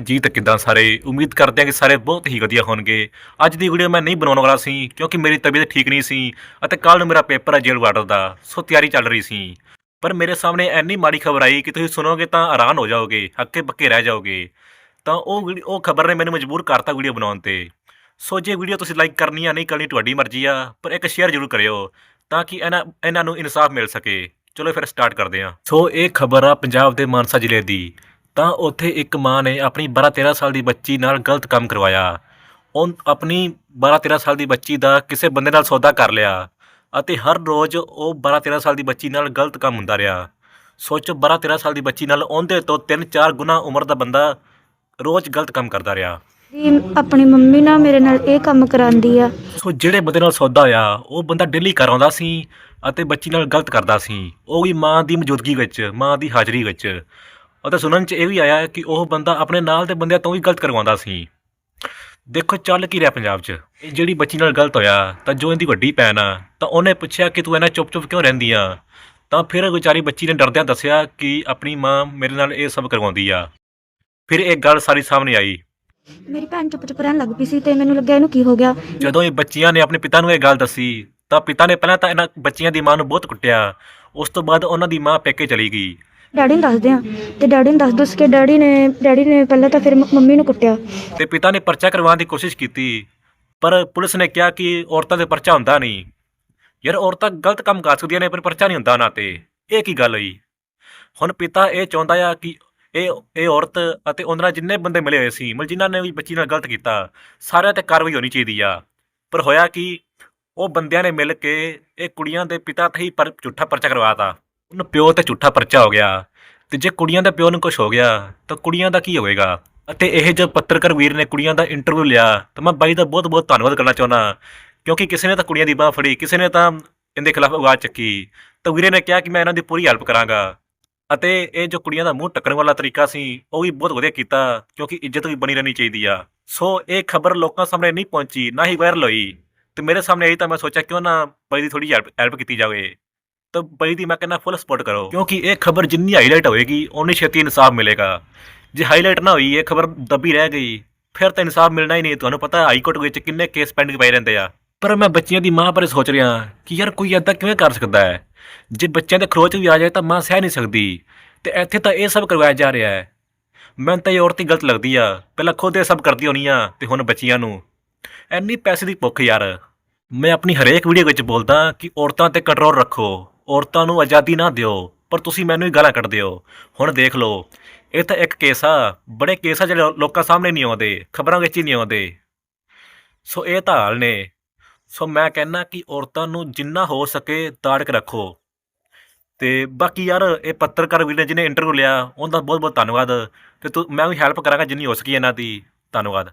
ਜੀ, ਤਾਂ ਕਿੱਦਾਂ ਸਾਰੇ? ਉਮੀਦ ਕਰਦੇ ਹਾਂ ਕਿ ਸਾਰੇ ਬਹੁਤ ਹੀ ਵਧੀਆ ਹੋਣਗੇ। ਅੱਜ ਦੀ ਵੀਡੀਓ ਮੈਂ ਨਹੀਂ ਬਣਾਉਣ ਵਾਲਾ ਸੀ, ਕਿਉਂਕਿ ਮੇਰੀ ਤਬੀਅਤ ਠੀਕ ਨਹੀਂ ਸੀ ਅਤੇ ਕੱਲ ਨੂੰ ਮੇਰਾ ਪੇਪਰ ਹੈ ਜੇਲ ਵਾਟਰ ਦਾ, ਸੋ ਤਿਆਰੀ ਚੱਲ ਰਹੀ ਸੀ। ਪਰ ਮੇਰੇ ਸਾਹਮਣੇ ਐਨੀ ਮਾੜੀ ਖਬਰ ਆਈ ਕਿ ਤੁਸੀਂ ਸੁਣੋਗੇ ਤਾਂ ਹੈਰਾਨ ਹੋ ਜਾਓਗੇ ਹੱਕੇ ਪੱਕੇ ਰਹਿ ਜਾਓਗੇ। ਤਾਂ ਉਹ ਵੀਡੀ- ਉਹ ਖਬਰ ਨੇ ਮੈਨੂੰ ਮਜਬੂਰ ਕਰਤਾ ਵੀਡੀਓ ਬਣਾਉਣ ਤੇ। ਸੋ ਜੇ ਵੀਡੀਓ ਤੁਸੀਂ ਲਾਈਕ ਕਰਨੀ ਆ, ਨਹੀਂ ਕਰਨੀ ਤੁਹਾਡੀ ਮਰਜ਼ੀ ਆ, ਪਰ ਇੱਕ ਸ਼ੇਅਰ ਜ਼ਰੂਰ ਕਰਿਓ, ਤਾਂ ਕਿ ਇਹਨਾਂ ਇਹਨਾਂ ਨੂੰ ਇਨਸਾਫ ਮਿਲ ਸਕੇ। ਚਲੋ ਫਿਰ ਸਟਾਰਟ ਕਰਦੇ ਹਾਂ। ਸੋ ਇਹ ਖਬਰ ਆ ਪੰਜਾਬ ਦੇ ਮਾਨਸਾ ਜ਼ਿਲ੍ਹੇ ਦੀ। ਤਾਂ ਉੱਥੇ ਇੱਕ ਮਾਂ ਨੇ ਆਪਣੀ 12-13 ਸਾਲ ਦੀ ਬੱਚੀ ਨਾਲ ਗਲਤ ਕੰਮ ਕਰਵਾਇਆ। ਉਹ ਆਪਣੀ 12-13 ਸਾਲ ਦੀ ਬੱਚੀ ਦਾ ਕਿਸੇ ਬੰਦੇ ਨਾਲ ਸੌਦਾ ਕਰ ਲਿਆ ਅਤੇ ਹਰ ਰੋਜ਼ ਉਹ 12-13 ਸਾਲ ਦੀ ਬੱਚੀ ਨਾਲ ਗਲਤ ਕੰਮ ਹੁੰਦਾ ਰਿਹਾ। ਸੋਚੋ 12-13 ਸਾਲ ਦੀ ਬੱਚੀ ਨਾਲ ਉਹਦੇ ਤੋਂ 3-4 ਗੁਣਾ ਉਮਰ ਦਾ ਬੰਦਾ ਰੋਜ਼ ਗਲਤ ਕੰਮ ਕਰਦਾ ਰਿਹਾ। ਜੀ ਆਪਣੀ ਮੰਮੀ ਨਾਲ ਮੇਰੇ ਨਾਲ ਇਹ ਕੰਮ ਕਰਾਉਂਦੀ ਆ। ਸੋ ਜਿਹੜੇ ਬੰਦੇ ਨਾਲ ਸੌਦਾ ਹੋਇਆ ਉਹ ਬੰਦਾ ਡੇਲੀ ਘਰ ਆਉਂਦਾ ਸੀ ਅਤੇ ਬੱਚੀ ਨਾਲ ਗਲਤ ਕਰਦਾ ਸੀ। ਉਹ ਵੀ ਮਾਂ ਦੀ ਮੌਜੂਦਗੀ ਵਿੱਚ ਮਾਂ ਦੀ ਹਾਜ਼ਰੀ ਵਿੱਚ। ਅਤੇ ਸੁਣਨ 'ਚ ਇਹ ਵੀ ਆਇਆ ਕਿ ਉਹ ਬੰਦਾ ਆਪਣੇ ਨਾਲ ਦੇ ਬੰਦਿਆਂ ਤੋਂ ਵੀ ਗਲਤ ਕਰਵਾਉਂਦਾ ਸੀ। ਦੇਖੋ ਚੱਲ ਕੀ ਰਿਹਾ ਪੰਜਾਬ 'ਚ। ਇਹ ਜਿਹੜੀ ਬੱਚੀ ਨਾਲ ਗਲਤ ਹੋਇਆ ਤਾਂ ਜੋ ਇਹਦੀ ਵੱਡੀ ਭੈਣ ਆ ਤਾਂ ਉਹਨੇ ਪੁੱਛਿਆ ਕਿ ਤੂੰ ਇਹਨਾਂ ਚੁੱਪ-ਚੁੱਪ ਕਿਉਂ ਰਹਿੰਦੀ ਆ? ਤਾਂ ਫਿਰ ਵਿਚਾਰੀ ਬੱਚੀ ਨੇ ਡਰਦਿਆਂ ਦੱਸਿਆ ਕਿ ਆਪਣੀ ਮਾਂ ਮੇਰੇ ਨਾਲ ਇਹ ਸਭ ਕਰਵਾਉਂਦੀ ਆ। ਫਿਰ ਇਹ ਗੱਲ ਸਾਰੀ ਸਾਹਮਣੇ ਆਈ। ਮੇਰੀ ਭੈਣ ਚੁੱਪ ਚੁੱਪ ਰਹਿਣ ਲੱਗ ਪਈ ਸੀ ਤੇ ਮੈਨੂੰ ਲੱਗਿਆ ਇਹਨੂੰ ਕੀ ਹੋ ਗਿਆ। ਜਦੋਂ ਇਹ ਬੱਚੀਆਂ ਨੇ ਆਪਣੇ ਪਿਤਾ ਨੂੰ ਇਹ ਗੱਲ ਦੱਸੀ ਤਾਂ ਪਿਤਾ ਨੇ ਪਹਿਲਾਂ ਤਾਂ ਇਹਨਾਂ ਬੱਚੀਆਂ ਦੀ ਮਾਂ ਨੂੰ ਬਹੁਤ ਕੁੱਟਿਆ। ਉਸ ਤੋਂ ਬਾਅਦ ਉਹਨਾਂ ਦੀ ਮਾਂ ਪੇਕੇ ਚਲੀ ਗਈ। ਡੈਡੀ ਨੂੰ ਦੱਸਦੇ ਆ। ਤੇ ਡੈਡੀ ਨੂੰ ਦੱਸ ਦੱਸ ਕੇ ਡੈਡੀ ਨੇ ਡੈਡੀ ਨੇ ਪਹਿਲਾਂ ਤਾਂ ਫਿਰ ਮ- ਮੰਮੀ ਨੂੰ ਕੁੱਟਿਆ। ਤੇ ਪਿਤਾ ਨੇ ਪਰਚਾ ਕਰਵਾਉਣ ਦੀ ਕੋਸ਼ਿਸ਼ ਕੀਤੀ, ਪਰ ਪੁਲਿਸ ਨੇ ਕਿਹਾ ਕਿ ਔਰਤਾਂ ਦੇ ਪਰਚਾ ਹੁੰਦਾ ਨਹੀਂ। ਯਾਰ, ਔਰਤਾਂ ਗਲਤ ਕੰਮ ਕਰ ਸਕਦੀਆਂ ਨੇ, ਪਰ ਪਰਚਾ ਨਹੀਂ ਹੁੰਦਾ ਉਹਨਾਂ ਤੇ। ਇਹ ਕੀ ਗੱਲ ਹੋਈ? ਹੁਣ ਪਿਤਾ ਇਹ ਚਾਹੁੰਦਾ ਆ ਕਿ ਇਹ ਇਹ ਔਰਤ ਅਤੇ ਉਹਨਾਂ ਨਾਲ ਜਿੰਨੇ ਬੰਦੇ ਮਿਲੇ ਹੋਏ ਸੀ, ਮਤਲਬ ਜਿਨ੍ਹਾਂ ਨੇ ਵੀ ਬੱਚੀ ਨਾਲ ਗਲਤ ਕੀਤਾ, ਸਾਰਿਆਂ ਤੇ ਕਾਰਵਾਈ ਹੋਣੀ ਚਾਹੀਦੀ ਆ। ਪਰ ਹੋਇਆ ਕਿ? ਉਹ ਬੰਦਿਆਂ ਨੇ ਮਿਲ ਕੇ ਇਹ ਕੁੜੀਆਂ ਦੇ ਪਿਤਾ ਤੇ ਹੀ ਪਰ, ਝੂਠਾ ਪਰਚਾ ਕਰਵਾਤਾ ਉਹਨੂੰ ਪਿਓ ਤੇ ਝੂਠਾ ਪਰਚਾ ਹੋ ਗਿਆ ਤੇ ਜੇ ਕੁੜੀਆਂ ਦਾ ਪਿਓ ਨੂੰ ਕੁਝ ਹੋ ਗਿਆ ਤਾਂ ਕੁੜੀਆਂ ਦਾ ਕੀ ਹੋਵੇਗਾ? ਅਤੇ ਇਹ ਜੋ ਪੱਤਰਕਾਰ ਵੀਰ ਨੇ ਕੁੜੀਆਂ ਦਾ ਇੰਟਰਵਿਊ ਲਿਆ ਤਾਂ ਮੈਂ ਬਾਈ ਦਾ ਬਹੁਤ ਬਹੁਤ ਧੰਨਵਾਦ ਕਰਨਾ ਚਾਹੁੰਦਾ, ਕਿਉਂਕਿ ਕਿਸੇ ਨੇ ਤਾਂ ਕੁੜੀਆਂ ਦੀ ਬਾਹ ਫੜੀ, ਕਿਸੇ ਨੇ ਤਾਂ ਇਹਦੇ ਖਿਲਾਫ ਆਵਾਜ਼ ਚੱਕੀ, ਤਾਂ ਵੀਰੇ ਨੇ ਕਿਹਾ ਕਿ ਮੈਂ ਇਹਨਾਂ ਦੀ ਪੂਰੀ ਹੈਲਪ ਕਰਾਂਗਾ। ਅਤੇ ਇਹ ਜੋ ਕੁੜੀਆਂ ਦਾ ਮੂੰਹ ਟੱਕਣ ਵਾਲਾ ਤਰੀਕਾ ਸੀ, ਉਹ ਵੀ ਬਹੁਤ ਵਧੀਆ ਕੀਤਾ, ਕਿਉਂਕਿ ਇੱਜ਼ਤ ਵੀ ਬਣੀ ਰਹਿਣੀ ਚਾਹੀਦੀ ਆ। ਸੋ ਇਹ ਖਬਰ ਲੋਕਾਂ ਸਾਹਮਣੇ ਨਹੀਂ ਪਹੁੰਚੀ, ਨਾ ਹੀ ਵਾਇਰਲ ਹੋਈ। ਤੇ ਮੇਰੇ ਸਾਹਮਣੇ ਆਈ ਤਾਂ ਮੈਂ ਸੋਚਿਆ ਕਿਉਂ ਨਾ ਬਾਈ ਦੀ ਥੋੜੀ ਹੈਲਪ ਕੀਤੀ ਜਾਵੇ। ਤਾਂ ਬਾਈ ਦੀ ਮੈਂ ਕਹਿੰਦਾ ਫੁੱਲ ਸਪੋਰਟ ਕਰੋ, ਕਿਉਂਕਿ ਇਹ ਖਬਰ ਜਿੰਨੀ ਹਾਈਲਾਈਟ ਹੋਏਗੀ, ਓਨੀ ਛੇਤੀ ਇਨਸਾਫ ਮਿਲੇਗਾ। ਜੇ ਹਾਈਲਾਈਟ ਨਾ ਹੋਈ, ਇਹ ਖਬਰ ਦੱਬੀ ਰਹਿ ਗਈ, ਫਿਰ ਤਾਂ ਇਨਸਾਫ ਮਿਲਣਾ ਹੀ ਨਹੀਂ, ਤੁਹਾਨੂੰ ਪਤਾ ਹਾਈ ਕੋਰਟ ਵਿੱਚ ਕਿੰਨੇ ਕੇਸ ਪੈਂਡਿੰਗ ਪਏ ਰਹਿੰਦੇ ਆ। ਪਰ ਮੈਂ ਬੱਚਿਆਂ ਦੀ ਮਾਂ ਬਾਰੇ ਸੋਚ ਰਿਹਾ ਕਿ ਯਾਰ ਕੋਈ ਏਦਾਂ ਕਿਵੇਂ ਕਰ ਸਕਦਾ ਹੈ? ਜੇ ਬੱਚਿਆਂ ਦੇ ਖਰੋਚ ਵੀ ਆ ਜਾਏ ਤਾਂ ਮਾਂ ਸਹਿ ਨਹੀਂ ਸਕਦੀ। ਤੇ ਇੱਥੇ ਤਾਂ ਇਹ ਸਭ ਕਰਵਾਇਆ ਜਾ ਰਿਹਾ ਹੈ। ਮੈਨੂੰ ਤਾਂ ਇਹ ਔਰਤ ਹੀ ਗਲਤ ਲੱਗਦੀ ਆ। ਪਹਿਲਾਂ ਖੁਦ ਇਹ ਸਭ ਕਰਦੀ ਹੋਣੀ ਆ, ਤੇ ਹੁਣ ਬੱਚਿਆਂ ਨੂੰ। ਐਨੀ ਪੈਸੇ ਦੀ ਭੁੱਖ ਯਾਰ। ਮੈਂ ਆਪਣੀ ਹਰੇਕ ਵੀਡੀਓ ਵਿੱਚ ਬੋਲਦਾ ਕਿ ਔਰਤਾਂ ਤੇ ਕੰਟਰੋਲ ਰੱਖੋ। ਔਰਤਾਂ ਨੂੰ ਆਜ਼ਾਦੀ ਨਾ ਦਿਓ, ਪਰ ਤੁਸੀਂ ਮੈਨੂੰ ਹੀ ਗਾਲਾਂ ਕੱਢਦੇ ਹੋ। ਹੁਣ ਦੇਖ ਲਓ, ਇਹ ਤਾਂ ਇੱਕ ਕੇਸ ਆ। ਬੜੇ ਕੇਸ ਆ ਜਿਹੜੇ ਲੋਕਾਂ ਸਾਹਮਣੇ ਨਹੀਂ ਆਉਂਦੇ, ਖਬਰਾਂ ਵਿੱਚ ਹੀ ਨਹੀਂ ਆਉਂਦੇ। ਸੋ ਇਹ ਤਾਂ ਹਾਲ ਨੇ। ਸੋ ਮੈਂ ਕਹਿੰਨਾ ਕਿ ਔਰਤਾਂ ਨੂੰ ਜਿੰਨਾ ਹੋ ਸਕੇ ਤਾੜ ਰੱਖੋ। ਤੇ ਬਾਕੀ ਯਾਰ, ਇਹ ਪੱਤਰਕਾਰ ਵੀਰ ਨੇ ਜਿਹਨੇ ਇੰਟਰਵਿਊ ਲਿਆ ਉਹਨਾਂ ਦਾ ਬਹੁਤ ਬਹੁਤ ਧੰਨਵਾਦ। ਤੇ ਤੂੰ, ਮੈਂ ਵੀ ਹੈਲਪ ਕਰਾਂਗਾ ਜਿੰਨੀ ਹੋ ਸਕੀ ਇਹਨਾਂ ਦੀ। ਧੰਨਵਾਦ।